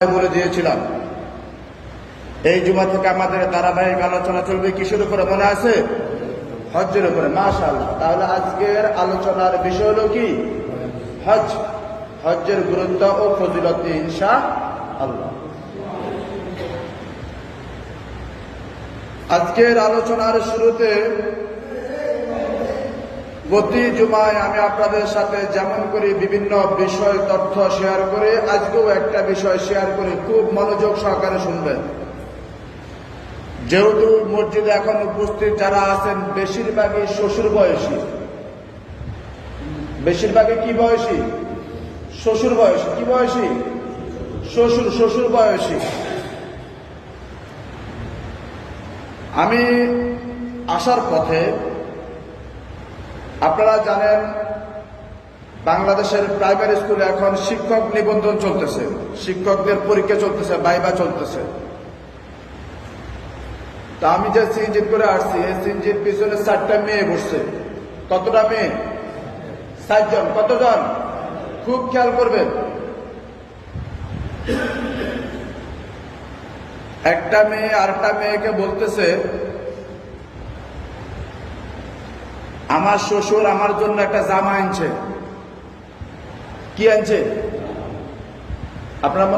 বলে দিয়েছিলাম। এই জুমা থেকে আমাদের ধারাবাহিক আলোচনা চলবে কিসের উপরে মনে আছে? হজ্জের উপরে মাশাল তাহলে আজকের আলোচনার বিষয় হলো কি? হজ হজ্জের গুরুত্ব ও ফজিলত ইনশা আল্লাহ আজকের আলোচনার শুরুতে প্রতি জুমায় আমি আপনাদের সাথে যেমন করি বিভিন্ন বিষয়, তথ্য শেয়ার করে, আজকেও একটা বিষয় শেয়ার করে খুব মনোযোগ সহকারে শুনবেন। যেহেতু মসজিদে এখন উপস্থিত যারা আছেন, বেশিরভাগই শ্বশুর বয়সী। বেশিরভাগই কি বয়সী? শ্বশুর বয়সী। কি বয়সী? শ্বশুর শ্বশুর বয়সী। আমি আসার পথে আপনারা জানেন, বাংলাদেশের প্রাইমারি স্কুলে এখন শিক্ষক নিবন্ধন চলতেছে। শিক্ষকদের পরীক্ষা চলতেছে, বাইবা চলতেছে। তা আমি যে সিনজিত করে আসছি, এই সিনজির পিছনে চারটা মেয়ে বসছে। কতটা মেয়ে? ষাটজন কতজন? খুব খেয়াল করবেন। একটা মেয়ে আরেকটা মেয়েকে বলতেছে আমার শ্বশুর আমার জন্য একটা জামা আনছে। কি আনছে? আপনার